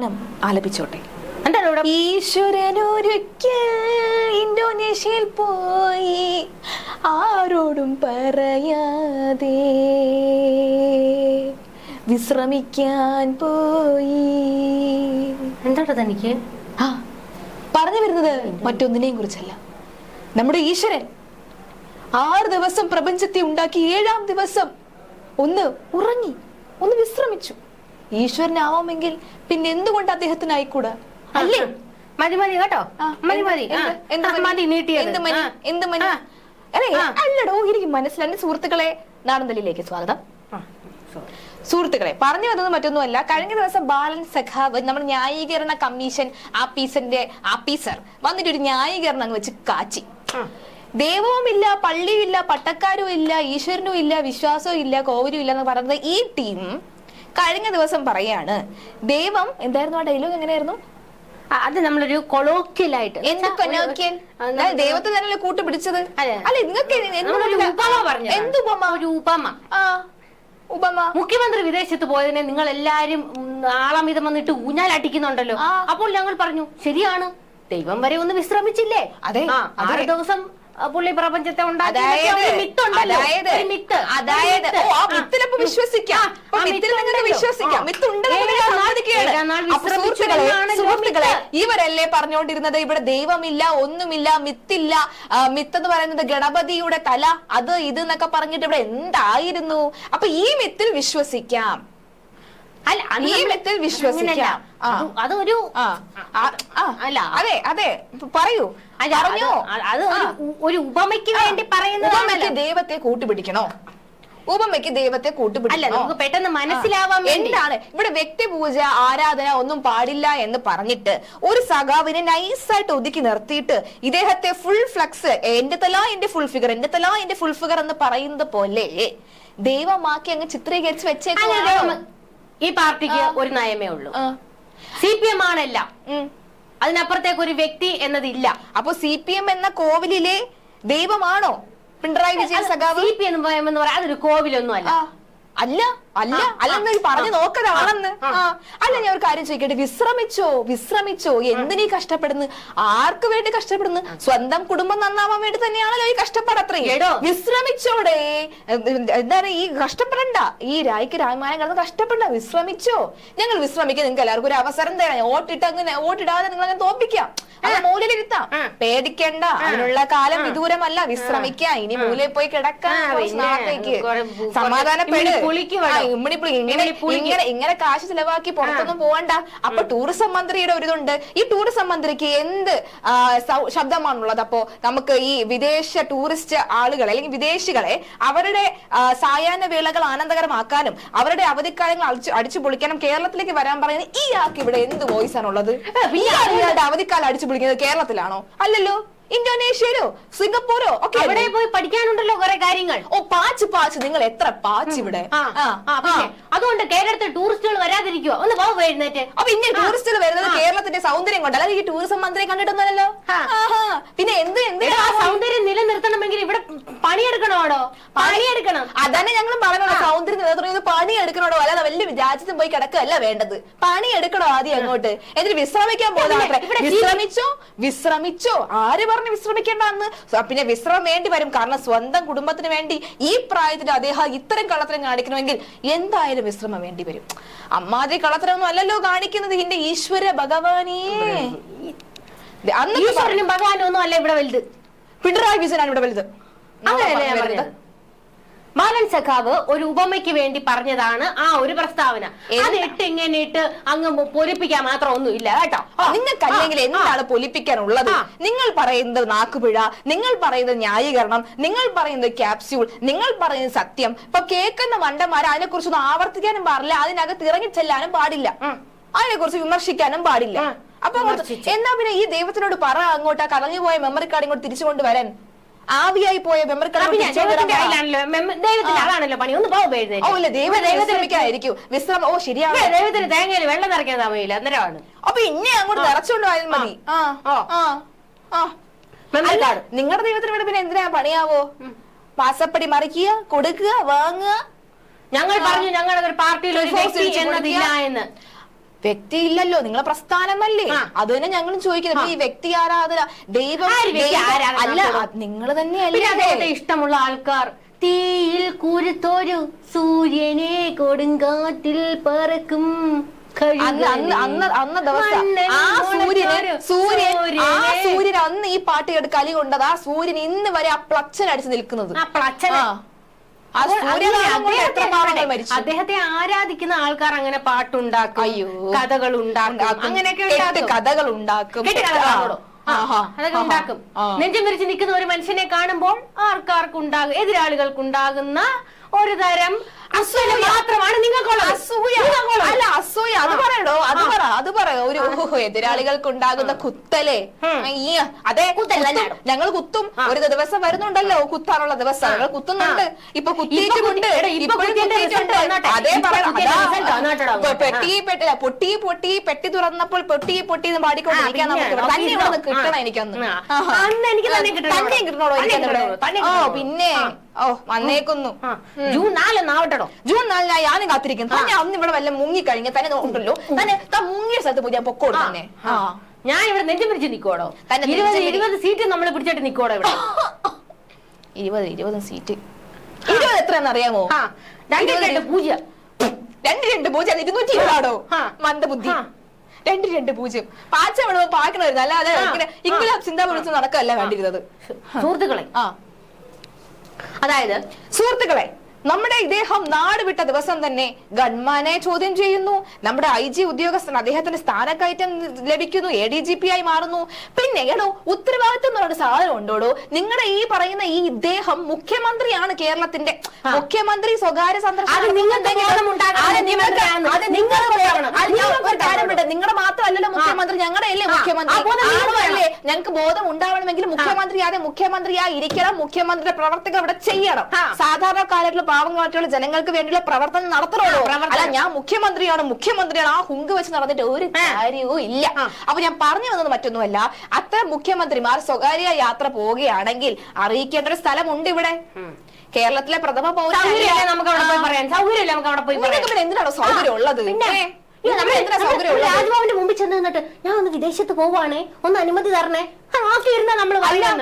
ഗാനം ആലപിച്ചോട്ടെ. ഈശ്വരനൊരിക്കൽ ഇന്തോനേഷ്യയിൽ പോയി ആരോടും പറയാതെ വിശ്രമിക്കാൻ പോയി. എന്താ തനിക്ക്? ആ പറഞ്ഞു വരുന്നത് മറ്റൊന്നിനെയും കുറിച്ചല്ല. നമ്മുടെ ഈശ്വരൻ ആറ് ദിവസം പ്രപഞ്ചത്തെ ഉണ്ടാക്കി ഏഴാം ദിവസം ഒന്ന് ഉറങ്ങി ഒന്ന് വിശ്രമിച്ചു. ഈശ്വരനാവാമെങ്കിൽ പിന്നെ എന്തുകൊണ്ട് അദ്ദേഹത്തിനായിക്കൂടാ? അല്ലേ? മതി മതി കേട്ടോ. മതി മതി. മതി? നീട്ടിയത്. എന്ത് മതി? അല്ലേ? അല്ലടോ എനിക്ക് മനസ്സിലായി. സുഹൃത്തുക്കളെ നാടന്തലിലേക്ക് സ്വാഗതം. സുഹൃത്തുക്കളെ പറഞ്ഞു വന്നത് മറ്റൊന്നുമല്ല. കഴിഞ്ഞ ദിവസം ബാലൻ സഖാവ് നമ്മുടെ ന്യായീകരണ കമ്മീഷൻ ആപ്പീസന്റെ ആപ്പീസർ വന്നിട്ട് ഒരു ന്യായീകരണം അങ്ങ് വെച്ച് കാച്ചി. ദേവവുമില്ല ദൈവവും ഇല്ല പള്ളിയും ഇല്ല പട്ടക്കാരും ഇല്ല ഈശ്വരനും ഇല്ല വിശ്വാസവും ഇല്ല കോവിലും ഇല്ല എന്ന് പറയുന്നത് ഈ ടീം കഴിഞ്ഞ ദിവസം പറയാണ് ദൈവം എന്തായിരുന്നു ആ ഡയലോഗ് എങ്ങനെയായിരുന്നു? അത് നമ്മളൊരു കൊളോക്കിയലായിട്ട് എന്ത് കൊനോക്കിയൻ ദൈവത്തെ തന്നെയല്ലേ കൂട്ട് പിടിച്ചത് അതെ. അല്ലെ നിങ്ങൾക്ക് എന്ത് നമ്മളൊരു മനസ്സിലാ- ഉപമ പറഞ്ഞു എന്ത് ഉപമ? ഒരു ഉപമ. ആ ഉപമ. മുഖ്യമന്ത്രി വിദേശത്ത് പോയതിനെ നിങ്ങൾ എല്ലാരും ആളമിതം വന്നിട്ട് ഊഞ്ഞാലടിക്കുന്നുണ്ടല്ലോ. അപ്പോൾ ഞങ്ങൾ പറഞ്ഞു ശരിയാണ്. ദൈവം വരെ ഒന്ന് വിശ്രമിച്ചില്ലേ? അതെ, ആ, ആറ് ദിവസം പുള്ളി പ്രപഞ്ചത്തെ അതായത്. മിത്തിലപ്പോ വിശ്വസിക്കാം. മിത്തിൽ നിങ്ങൾക്ക് വിശ്വസിക്കാം. സുഹൃത്തുക്കളെ. ഇവരല്ലേ പറഞ്ഞുകൊണ്ടിരുന്നത്? ഇവിടെ ദൈവമില്ല ഒന്നുമില്ല മിത്തില്ല. മിത്ത് എന്ന് പറയുന്നത് ഗണപതിയുടെ തല അത് ഇത് എന്നൊക്കെ പറഞ്ഞിട്ട് ഇവിടെ എന്തായിരുന്നു? അപ്പൊ ഈ മിത്തിൽ വിശ്വസിക്കാം. അല്ല ഈ വിശ്വസിക്കാം. അത് അതൊരു അല്ല. അതെ അതെ. പറയൂ. അല്ല, അത് പറഞ്ഞോ അത് ഒരു ഉപമയ്ക്ക് വേണ്ടി പറയുന്നതാണല്ലോ ദൈവത്തെ കൂട്ടുപിടിക്കണോ? ഉപമയ്ക്ക് ദൈവത്തെ കൂട്ടുപിടിക്കണോ? പെട്ടെന്ന് മനസ്സിലാവാൻ എന്താണ്? ഇവിടെ വ്യക്തിപൂജ ആരാധന ഒന്നും പാടില്ല എന്ന് പറഞ്ഞിട്ട് ഒരു സഖാവിനെ നൈസായിട്ട് ഒതുക്കി നിർത്തിയിട്ട് ഇദ്ദേഹത്തെ ഫുൾ ഫ്ലക്സ് എന്റെ തല എന്റെ ഫുൾ ഫിഗർ എന്റെ തല എന്റെ ഫുൾ ഫിഗർ എന്ന് പറയുന്നത് പോലെ ദൈവമാക്കി അങ്ങ് ചിത്രീകരിച്ച് ദൈവം- ഈ പാർട്ടിക്ക് ഒരു നയമേ ഉള്ളൂ. സി പി എം ആണെല്ലാം അതിനപ്പുറത്തേക്ക് ഒരു വ്യക്തി എന്നതില്ല. അപ്പൊ സി പി എം എന്ന കോവിലിലെ ദൈവമാണോ പിണറായി വിജയൻ സഖാവ്? സി പി എം എന്ന് പറയുമ്പോൾ അതൊരു കോവിലൊന്നും അല്ല അല്ല. അല്ല അല്ല അല്ലെന്ന് പറഞ്ഞു നോക്കതാണെന്ന്. അല്ല ഞാൻ ഒരു കാര്യം ചോദിക്കട്ടെ. വിശ്രമിച്ചോ? വിശ്രമിച്ചോ? എന്തിനീ കഷ്ടപ്പെടുന്നു? ആർക്ക് വേണ്ടി കഷ്ടപ്പെടുന്നു? സ്വന്തം കുടുംബം നന്നാവാൻ വേണ്ടി തന്നെയാണല്ലോ ഈ കഷ്ടപ്പാടത്രേ. വിശ്രമിച്ചോടെ. എന്ത് എന്താണ് ഈ കഷ്ടപ്പെടണ്ട. ഈ രായ്ക്ക് രാമായണം കിടന്ന് കഷ്ടപ്പെടണ്ട. വിശ്രമിച്ചോ? ഞങ്ങൾ വിശ്രമിക്കാൻ നിങ്ങൾക്ക് എല്ലാവർക്കും ഒരു അവസരം തരാം. ഓട്ടിട്ട് അങ്ങനെ ഓട്ടിടാതെ നിങ്ങൾ അങ്ങനെ തോപ്പിക്കാം അത് മൂലയിലിരുത്താം. പേടിക്കണ്ട. അതിനുള്ള കാലം വിദൂരമല്ല. വിശ്രമിക്കാം. ഇനി മൂലയിൽ പോയി കിടക്കാം. സമാധാനപ്പെട്. ഇമ്മിണിപ്പുളി ഇങ്ങനെ ഇങ്ങനെ ഇങ്ങനെ കാശ് ചിലവാക്കി പുറത്തൊന്നും പോകണ്ട അപ്പൊ ടൂറിസം മന്ത്രിയുടെ ഒരു ഇതുണ്ട്. ഈ ടൂറിസം മന്ത്രിക്ക് എന്ത് ശബ്ദമാണുള്ളത്? അപ്പോ നമുക്ക് ഈ വിദേശ ടൂറിസ്റ്റ് ആളുകളെ അല്ലെങ്കിൽ വിദേശികളെ അവരുടെ സായാഹ്ന വേളകൾ ആനന്ദകരമാക്കാനും അവരുടെ അവധിക്കാലങ്ങൾ അടിച്ചു അടിച്ചു പൊളിക്കാനും കേരളത്തിലേക്ക് വരാൻ പറയുന്നത് ഈ ആൾക്ക് ഇവിടെ എന്ത് വോയിസ് ആണുള്ളത്? അവധിക്കാലം അടിച്ചു പൊളിക്കുന്നത് കേരളത്തിലാണോ? അല്ലല്ലോ. ഇന്തോനേഷ്യയിലോ സിംഗപ്പൂരോ ഒക്കെ അവിടെ പോയി പഠിക്കാനുണ്ടല്ലോ കുറെ കാര്യങ്ങൾ. ഓ പാച്ച് പാച്ച്. നിങ്ങൾ എത്ര പാച്ച് ഇവിടെ. അതുകൊണ്ട് കേരളത്തിൽ ടൂറിസ്റ്റുകൾ വരാതിരിക്കുവോ. ഒന്ന് പോവുക എഴുന്നേറ്റ്. അപ്പൊ ഇനി ടൂറിസ്റ്റുകൾ വരുന്നത് കേരളത്തിന്റെ സൗന്ദര്യം കൊണ്ട് ഈ ടൂറിസം മന്ത്രി കണ്ടിട്ടൊന്നുമല്ലോ. പിന്നെ എന്ത് എന്ത് സൗന്ദര്യം നിലനിർത്തണമെങ്കിൽ ഇവിടെ പണിയെടുക്കണോടോ പണിയെടുക്കണം. അതന്നെ ഞങ്ങൾ പറയണോ സൗന്ദര്യം നിലനിർത്തുന്നത് പണി എടുക്കണോടോ അല്ലാതെ വലിയ രാജ്യത്തും പോയി കിടക്കുകയല്ല വേണ്ടത്. പണിയെടുക്കണോ ആദ്യം അങ്ങോട്ട്? എന്നിട്ട് വിശ്രമിക്കാൻ പോകുന്ന വിശ്രമിച്ചോ? വിശ്രമിച്ചോ. ആര് പറഞ്ഞു വിശ്രമിക്കേണ്ടെന്ന് പിന്നെ വിശ്രമം വേണ്ടി വരും. കാരണം സ്വന്തം കുടുംബത്തിന് വേണ്ടി ഈ പ്രായത്തിൽ അദ്ദേഹം ഇത്തരം കള്ളത്തരം കാണിക്കണമെങ്കിൽ എന്തായാലും വിശ്രമം വേണ്ടി വരും. അമ്മാതിരി കള്ളത്തരമൊന്നും അല്ലല്ലോ കാണിക്കുന്നത്. ഇതിന്റെ ഈശ്വര ഭഗവാനേ. അന്ന് ഈശ്വരനും ഭഗവാനും ഒന്നും അല്ല ഇവിടെ വലുത്. പിണറായി വിജയനാണ് ഇവിടെ വലുത്. ബാലൻ സഖാവ് ഒരു ഉപമയ്ക്ക് വേണ്ടി പറഞ്ഞതാണ് ആ ഒരു പ്രസ്താവന. അത് ഇട്ട് ഇങ്ങനെ ഇട്ട് അങ്ങ് പൊലിപ്പിക്കാൻ മാത്രം ഒന്നും ഇല്ല കേട്ടോ നിങ്ങൾക്ക് അല്ലെങ്കിൽ എന്താണ് പൊലിപ്പിക്കാനുള്ളത്? നിങ്ങൾ പറയുന്നത് നാക്കുപിഴ നിങ്ങൾ പറയുന്നത് ന്യായീകരണം നിങ്ങൾ പറയുന്നത് ക്യാപ്സ്യൂൾ നിങ്ങൾ പറയുന്നത് സത്യം. ഇപ്പൊ കേൾക്കുന്ന മണ്ടന്മാർ അതിനെ കുറിച്ചൊന്നും ആവർത്തിക്കാനും പാടില്ല അതിനകത്ത് ഇറങ്ങി ചെല്ലാനും പാടില്ല. അതിനെ കുറിച്ച് വിമർശിക്കാനും പാടില്ല. അപ്പൊ എന്നാ പിന്നെ ഈ ദൈവത്തിനോട് പറ അങ്ങോട്ട് ആ കറങ്ങി പോയ മെമ്മറി കാർഡ് ഇങ്ങോട്ട് തിരിച്ചു കൊണ്ടുവരാൻ ആവിയായി പോയ ആളാണല്ലോ പണി. ഒന്ന് ദൈവത്തിന് വിശ്രമം ഓ ശരിയാണ്. ദൈവത്തിന് തേങ്ങയിൽ വെള്ളം നിറയ്ക്കാൻ സമയമില്ല. അന്നേരമാണ്. അപ്പൊ ഇന്നെ അങ്ങോട്ട് നിറച്ചോണ്ട് പോയാലും മതി. നിങ്ങളുടെ ദൈവത്തിന് വേണ്ടി പിന്നെ എന്തിനാ പണിയാവോ? മാസപ്പടി മറിക്കുക കൊടുക്കുക വാങ്ങുക. ഞങ്ങൾ പറഞ്ഞു ഞങ്ങളുടെ പാർട്ടിയിൽ ഒരു വ്യക്തി എന്നതില്ല എന്ന്. വ്യക്തി ഇല്ലല്ലോ നിങ്ങളെ പ്രസ്ഥാനമല്ലേ. അത് തന്നെ ഞങ്ങളും ചോദിക്കുന്നത്. ഈ വ്യക്തി ആരാധന ദൈവം അല്ല? നിങ്ങൾ തന്നെയല്ലേ ഇഷ്ടമുള്ള ആൾക്കാർ. തീയിൽ കുരുത്തോരു സൂര്യനെ കൊടുങ്കാറ്റിൽ പറക്കും. അന്ന് ദിവസം ആ സൂര്യന് സൂര്യൻ ആ സൂര്യൻ അന്ന് ഈ പാട്ട് കേട്ട് കലി കൊണ്ടത് ആ സൂര്യൻ ഇന്ന് വരെ ആ പ്ലച്ചൻ അടിച്ച് നിൽക്കുന്നത് അദ്ദേഹത്തെ- ആരാധിക്കുന്ന ആൾക്കാർ അങ്ങനെ പാട്ടുണ്ടാക്കും. കഥകൾ ഉണ്ടാക്കും. അങ്ങനെയൊക്കെ കഥകൾ ഉണ്ടാക്കും. അതൊക്കെ ഉണ്ടാക്കും. നെഞ്ചം വിരിച്ച് നിൽക്കുന്ന ഒരു മനുഷ്യനെ കാണുമ്പോൾ ആർക്കാർക്കുണ്ടാകും എതിരാളികൾക്കുണ്ടാകുന്ന ഒരു തരം അസൂയ മാത്രമാണ് നിങ്ങൾക്കുള്ളത്. അസൂയ. അല്ല അസൂയ. അത് പറയണോ അത് പറ അത് പറ. ഒരു എതിരാളികൾക്ക് ഉണ്ടാകുന്ന കുത്തലേ. ഉം. അതെ. ഞങ്ങൾ കുത്തും. ഒരു ദിവസം വരുന്നുണ്ടല്ലോ കുത്താനുള്ള ദിവസം. ഞങ്ങൾ കുത്തുന്നുണ്ട്. ഇപ്പൊ കുത്തിയിട്ടുണ്ട്. അതേ. പെട്ടി പെട്ടി പൊട്ടി പൊട്ടി പെട്ടി തുറന്നപ്പോൾ പൊട്ടി പൊട്ടി എന്ന് പാടിക്കൊണ്ടിരിക്കാൻ നമുക്ക് തന്നെ ഇവിടെ? കിട്ടണം. എനിക്കന്ന്. എനിക്ക് തന്നെ കിട്ടണം. തന്നെ കിട്ടണോ? പിന്നെ. ഓ വന്നേക്കുന്നു. ജൂൺ നാല് നാവട്ടെടോ ജൂൺ നാലിനായി ഞാനും കാത്തിരിക്കുന്നു. തന്നെ അന്ന് ഇവിടെ വല്ല മുങ്ങി കഴിഞ്ഞ തന്നെ ഉണ്ടല്ലോ തന്നെ താ മുങ്ങിയ സ്ഥലത്ത് പോയി ഞാൻ പൊക്കോട് തന്നെ. ആ. ഞാൻ ഇവിടെ നെഞ്ചം പിടിച്ച് നിക്കോടോ തന്നെ ഇരുപത് ഇരുപത് സീറ്റ് നമ്മൾ പിടിച്ചിട്ട് നിക്കോടോ ഇവിടെ? ഇരുപത് ഇരുപത് സീറ്റ്. ഇരുപത് എത്ര അറിയാമോ? രണ്ട് രണ്ട് പൂജ്യം. രണ്ട് രണ്ട് പൂജ്യം ഇരുന്നൂറ്റി ഇരുപതാണോ മന്ദബുദ്ധി. രണ്ട് രണ്ട് പൂജ്യം. പാച്ച വിളവ് പാക്കണമായിരുന്നു അല്ലാതെ. ഇങ്ങനെ ചിന്താ ചിന്ത വിളിച്ച് നടക്കല്ല കണ്ടിരുന്നത്. സുഹൃത്തുക്കളെ. അതായത് സുഹൃത്തുക്കളെ നമ്മുടെ ഇദ്ദേഹം നാട് വിട്ട ദിവസം തന്നെ ഗൺമാനെ ചോദ്യം ചെയ്യുന്നു. നമ്മുടെ ഐ ജി ഉദ്യോഗസ്ഥൻ അദ്ദേഹത്തിന് സ്ഥാനക്കയറ്റം ലഭിക്കുന്നു. എ ഡി ജി പി ആയി മാറുന്നു. പിന്നെ എടോ ഉത്തരവാദിത്വം എന്ന് പറയുന്ന സാധനം ഉണ്ടോടോ? നിങ്ങളുടെ ഈ പറയുന്ന ഈ ഇദ്ദേഹം മുഖ്യമന്ത്രിയാണ് കേരളത്തിന്റെ. മുഖ്യമന്ത്രി സ്വകാര്യ സന്ദർശനം. നിങ്ങളുടെ മാത്രമല്ലല്ലോ മുഖ്യമന്ത്രി ഞങ്ങളുടെ അല്ലേ. മുഖ്യമന്ത്രി? ഞങ്ങൾക്ക് ബോധം ഉണ്ടാവണമെങ്കിൽ മുഖ്യമന്ത്രി ആദ്യം മുഖ്യമന്ത്രിയായി ഇരിക്കണം മുഖ്യമന്ത്രിയുടെ പ്രവർത്തകർ ഇവിടെ ചെയ്യണം. സാധാരണ സാധാരണക്കാരായിട്ടുള്ള പാവങ്ങളായിട്ടുള്ള ജനങ്ങൾക്ക് വേണ്ടിയുള്ള പ്രവർത്തനം നടത്തണോ അല്ല ഞാൻ മുഖ്യമന്ത്രിയാണ്. മുഖ്യമന്ത്രിയാണ് ആ ഹുങ്ക് വെച്ച് നടന്നിട്ട് ഒരു. കാര്യവും ഇല്ല. അപ്പൊ ഞാൻ പറഞ്ഞു വന്നത് മറ്റൊന്നുമല്ല അത്ര മുഖ്യമന്ത്രിമാർ സ്വകാര്യ യാത്ര പോവുകയാണെങ്കിൽ അറിയിക്കേണ്ട ഒരു സ്ഥലമുണ്ട് ഇവിടെ. കേരളത്തിലെ പ്രഥമ സൗകര്യമില്ല നമുക്ക് അവിടെ പോയി. പറയാൻ. സൗകര്യമില്ല നമുക്ക് അവിടെ പോയി എന്തിനാണോ സൗകര്യം ഉള്ളത്? രാജ്ഭവന്റെ മുമ്പിൽ ചെന്ന് നിന്നിട്ട് ഞാൻ ഒന്ന് വിദേശത്ത് പോവാണേ ഒന്ന് അനുമതി തരണേ.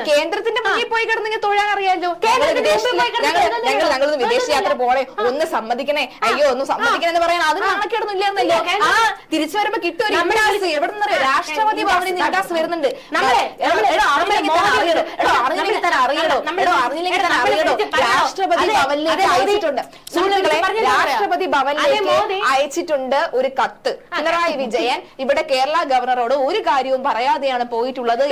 കേന്ദ്രത്തിന്റെ മുന്നിൽ പോയി കിടന്നെങ്കിൽ തൊഴാൻ അറിയാലോ ഞങ്ങൾ ഞങ്ങൾ വിദേശ യാത്ര പോളെ ഒന്ന് സമ്മതിക്കണേ. അയ്യോ ഒന്ന് സമ്മതിക്കണേ എന്ന് പറയാൻ അതിന് നാണക്കേടൊന്നുമില്ലെന്നല്ലോ കേന്ദ്ര- ആ തിരിച്ചു വരുമ്പോ കിട്ടും എവിടെ നിന്നറിയോ രാഷ്ട്രപതി ഭവനിൽ നിന്ന് വരുന്നുണ്ട്. നമ്മളെ അറിയണോ എടോ നമ്മളെ- അറിഞ്ഞില്ലെങ്കിൽ തന്നെ അറിയണോ നമ്മളെ- എടോ അറിഞ്ഞില്ലെങ്കിൽ തന്നെ നമ്മളെ അറിയണോ വിളിച്ച് പറയണോ? രാഷ്ട്രപതി അതെ, ഭവനിലേക്ക് അയച്ചിട്ടുണ്ട്. സുഹൃത്തുക്കളെ. രാഷ്ട്രപതി ഭവനിലേക്ക് അയച്ചിട്ടുണ്ട് ഒരു കത്ത്. പിണറായി വിജയൻ ഇവിടെ കേരള ഗവർണറോട് ഒരു കാര്യവും പറയാതെയാണ് പോയിട്ടുള്ളത്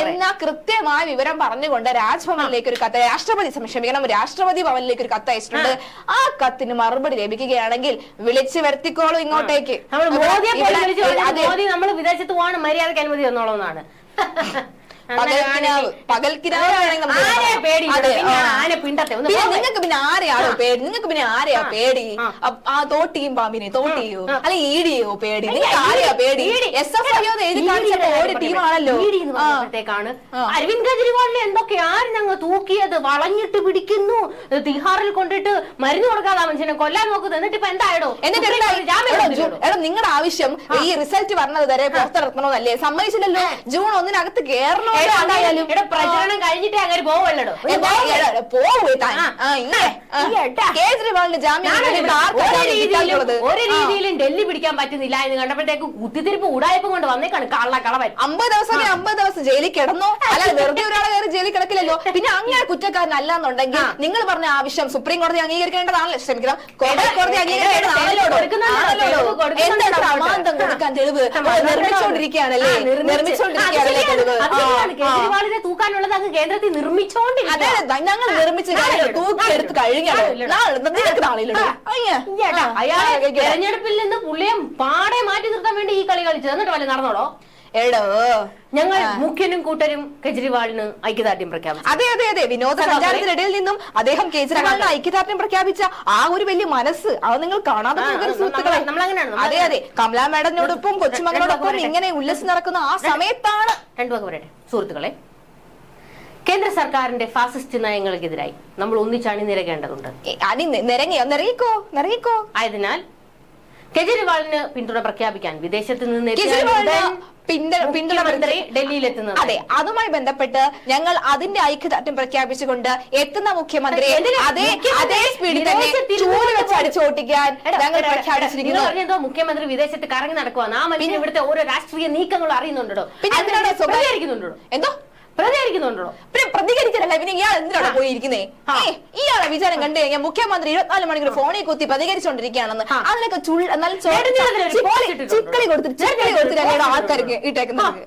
എന്ന കൃത്യമായ വിവരം പറഞ്ഞുകൊണ്ട് രാജ്ഭവനിലേക്ക് ഒരു കത്ത് രാഷ്ട്രപതി ക്ഷമിക്കണം രാഷ്ട്രപതി ഭവനിലേക്ക് ഒരു കത്ത് അയച്ചിട്ടുണ്ട്. ആ. കത്തിന് മറുപടി ലഭിക്കുകയാണെങ്കിൽ വിളിച്ചു വരുത്തിക്കോളൂ ഇങ്ങോട്ടേക്ക്. നമ്മൾ വിദേശത്ത് പോകാൻ മര്യാദയ്ക്ക് അനുമതി തന്നോളൂന്നാണ്. പകൽക്കിനാവ്. നിങ്ങൾക്ക് പിന്നെ ആരെയാണോ പേടി? നിങ്ങൾക്ക് പിന്നെ ആരെയാ പേടി? ആ. തോട്ടിയും പാമ്പിനെ തോട്ടിയോ. അല്ലെ ഈടിയോ പേടി? നിങ്ങൾക്ക് ആരെയാ പേടി. എസ് എഫ് ഐ എഴുതി കാണിച്ചപ്പോ ഒരു ടീമാണല്ലോ. അരവിന്ദ് കെജ്രിവാളിനെ എന്തൊക്കെയാണ് ഞങ്ങൾ തൂക്കിയത്? വളഞ്ഞിട്ട് പിടിക്കുന്നു. തിഹാറിൽ കൊണ്ടിട്ട് മരുന്ന് കൊടുക്കാതെ മനുഷ്യനെ കൊല്ലാൻ നോക്കുന്നത് എന്നിട്ട് ഇപ്പൊ എന്തായോ എന്നിട്ട് നിങ്ങളുടെ ആവശ്യം ഈ റിസൾട്ട് പറഞ്ഞത് വരെ പുറത്തിറക്കണമെന്നല്ലേ? സമ്മതിച്ചില്ലല്ലോ. ജൂൺ ഒന്നിനകത്ത് കേറണോ പ്രചരണം കഴിഞ്ഞിട്ടേ അങ്ങനെ പോവല്ലോ എന്താ? എടോ, പോവേ താൻ. ആ. ആ, ഇങ്ങനെ. ആ. ഈ എടാ. കേജ്രിവാളിന്റെ ജാമ്യം ഒരു രീതിയിലും ഡൽഹി പിടിക്കാൻ പറ്റുന്നില്ല എന്ന് കണ്ടപ്പോഴത്തേക്ക് കുത്തിത്തിരിപ്പ് ഉടായ്പ കൊണ്ട് വന്നേക്കാണ് കള്ള കളവൻ അമ്പത് ദിവസം അമ്പത് ദിവസം ജയിലിൽ കിടന്നോ? അല്ല വെറുതെ ഒരാളെ കയറി ജയിലിൽ കിടക്കില്ലല്ലോ. പിന്നെ അങ്ങനെ കുറ്റക്കാരനല്ല എന്നുണ്ടെങ്കിൽ നിങ്ങൾ പറഞ്ഞ ആവശ്യം സുപ്രീം കോടതി അംഗീകരിക്കേണ്ടതാണല്ലോ ക്ഷമിക്കണം. കോടതി അംഗീകരിക്കേണ്ടതാണല്ലോ. എന്താ അവിടെ. കൊടുക്കാൻ തെളിവ്? നിർമ്മിച്ചോണ്ടിരിക്കുകയാണല്ലേ? നിർമ്മിച്ച്. നിർമ്മിച്ചോണ്ടിരിക്കുകയാണല്ലേ തെളിവ്? കേജ്രിവാളിനെ തൂക്കാനുള്ളത് അങ്ങ് കേന്ദ്രത്തിൽ അതെ നിർമ്മിച്ചോണ്ടിരിക്കുക അതെ, ഞങ്ങൾ നിർമ്മിച്ച് തൂക്കിയെടുത്ത് ആ, തെരഞ്ഞെടുപ്പിൽ നിന്ന് പുള്ളിയെ പാടെ മാറ്റി നിർത്താൻ വേണ്ടി ഈ കളി കളിച്ചു എന്നിട്ട് വല്ല നടന്നോടോ? എടോ. ഞങ്ങൾ മുഖ്യനും കൂട്ടരും കെജ്രിവാളിന് ഐക്യദാർഢ്യം പ്രഖ്യാപിച്ചു. അതെ അതെ അതെ. വിനോദസഞ്ചാരത്തിനിടയിൽ നിന്നും അദ്ദേഹം കേജ്രിവാളിന് ഐക്യദാർഢ്യം പ്രഖ്യാപിച്ച ആ ഒരു വലിയ മനസ്സ് അത് നിങ്ങൾ കാണാതെ അതെ അതെ കമലാ മാഡത്തിനോടൊപ്പം കൊച്ചുമകളോടൊപ്പം. ഇങ്ങനെ ഉല്ലസിച്ച് നടക്കുന്ന ആ സമയത്താണ് രണ്ടു വക പറയട്ടെ. സുഹൃത്തുക്കളെ കേന്ദ്ര സർക്കാരിന്റെ ഫാസിസ്റ്റ് നയങ്ങൾക്കെതിരായി നമ്മൾ ഒന്നിച്ചണി നിരകേണ്ടതുണ്ട് നിരങ്ങിയോ? നിറങ്ങിക്കോ നിറങ്ങിക്കോ ആയതിനാൽ കെജ്രിവാളിന് പിന്തുണ പ്രഖ്യാപിക്കാൻ വിദേശത്ത് നിന്ന് പിന്തുണ മന്ത്രി ഡൽഹിയിലെത്തുന്നത്. അതെ അതുമായി ബന്ധപ്പെട്ട് ഞങ്ങൾ അതിന്റെ ഐക്യദാർഢ്യം പ്രഖ്യാപിച്ചുകൊണ്ട് എത്തുന്ന മുഖ്യമന്ത്രി അതേ അതേ സ്പീഡിൽ തന്നെ ചൂട് വെച്ച് അടിച്ചോട്ടിക്കാൻ ഞങ്ങൾ പ്രഖ്യാപിച്ചിരിക്കുന്നു. മുഖ്യമന്ത്രി വിദേശത്ത് കറങ്ങി നടക്കുവാണ് ആ മനുഷ്യൻ ഇവിടുത്തെ ഓരോ രാഷ്ട്രീയ നീക്കങ്ങളും അറിയുന്നുണ്ടോ? പിന്നെ എന്തോ? പ്രതികരിക്കുന്നുണ്ടോ? പിന്നെ പ്രതികരിച്ചില്ലല്ല. പിന്നെ ഇയാൾ എന്തിനാണ്. പോയിരിക്കുന്നേ? ഇയാളെ വിചാരം കണ്ടു കഴിഞ്ഞാൽ മുഖ്യമന്ത്രി ഇരുപത്തിനാല് മണിക്കൂർ ഫോണിൽ കുത്തി പ്രതികരിച്ചോണ്ടിരിക്കുകയാണെന്ന്. അതിനൊക്കെ ചുൾ- നല്ല ചോ- നേടുന്നതിന് ഒരു ചിക്കലി- post ചിക്കലി കൊടുത്തിട്ട് ഒരു കൊടുത്തിട്ട് ആൾക്കാർക്ക് ഇട്ടേക്കുന്നത്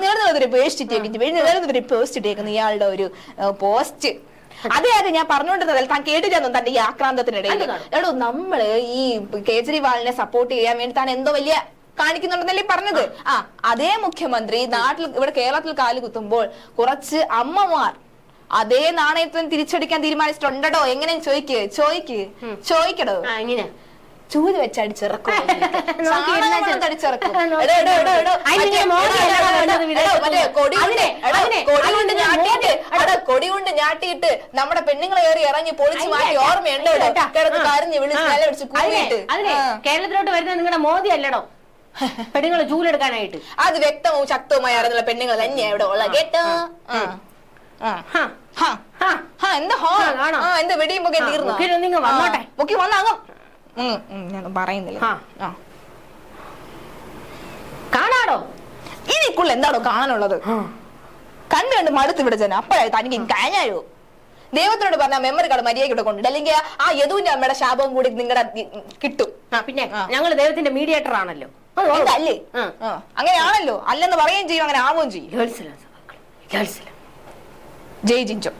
നേടുന്നതൊരു പോസ്റ്റ് ഇട്ടേക്കുന്നു നേടുന്നതൊരു പോസ്റ്റ് ഇട്ടേക്കുന്നു ഇയാളുടെ ഒരു പോസ്റ്റ് അതെ അതെ ഞാൻ പറഞ്ഞുകൊണ്ടിരുന്നതല്ല? താൻ കേട്ടില്ലെന്നും? തന്റെ ഈ ആക്രാന്തത്തിനിടയിൽ. എടോ നമ്മൾ ഈ കേജ്രിവാളിനെ സപ്പോർട്ട് ചെയ്യാൻ വേണ്ടി താൻ എന്തോ വലിയ കാണിക്കുന്നുണ്ടെന്നല്ലേ പറഞ്ഞത്? ആ അതേ മുഖ്യമന്ത്രി നാട്ടിൽ ഇവിടെ കേരളത്തിൽ കാൽ കുത്തുമ്പോൾ കുറച്ച് അമ്മമാർ അതേ നാണയത്തിന് തിരിച്ചടിക്കാൻ തീരുമാനിച്ചിട്ടുണ്ടോ എങ്ങനെ? ചോദിക്ക് ചോദിക്ക്. ചോദിക്കടോ? ആ ഇങ്ങനെ. ചൂത് ചെറു- അടിച്ചിറക്കും കൊടി കൊണ്ട് ഞാട്ടിയിട്ട് നമ്മുടെ പെണ്ണുങ്ങളെ ഏറി ഇറങ്ങി പൊളിച്ചു മാറ്റി ഓർമ്മയുണ്ടോ? കിടന്ന് കരഞ്ഞ് വിളിച്ച്. നില. കേരളത്തിലോട്ട് വരുന്ന നിങ്ങളുടെ മോദി അല്ലടോ? പെണ്ണുങ്ങളെ ചൂലെടുക്കാനായിട്ട് അത് വ്യക്തവും ശക്തവുമായി അറിഞ്ഞുള്ള പെണ്ണുങ്ങൾ തന്നെയാ ഇവിടെ ഉള്ള കേട്ടോ? എന്താ വെടിയും തീർന്നു? വന്നോട്ടെ. മുക്കി വന്നാകും ഞാൻ പറയുന്നില്ല. കാണാടോ? ഇനിക്കുള്ള എന്താണോ കാണാനുള്ളത്? കണ്ടു കണ്ട് മടുത്ത് ഇവിടെ ചെന്ന അപ്പോഴായി തനിക്ക് കഴിഞ്ഞായോ ദൈവത്തിനോട് പറഞ്ഞ മെമ്മറി കാർഡ് മര്യാദയ്ക്ക് ഇവിടെ കൊണ്ടിട്ട് അല്ലെങ്കിൽ ആ യദുവിന്റെ അമ്മയുടെ ശാപവും കൂടി നിങ്ങളുടെ കിട്ടും. പിന്നെ ഞങ്ങൾ ഞങ്ങൾ ദൈവത്തിന്റെ മീഡിയേറ്റർ ആണല്ലോ. അത് ഓർമ്മ. എന്താ അല്ലേ ആ. ആ, അങ്ങനെയാണല്ലോ അല്ലെന്ന് പറയുകയും ചെയ്യും അങ്ങനെ ആവുകയും ചെയ്യും. ജയ് ജിഞ്ചോ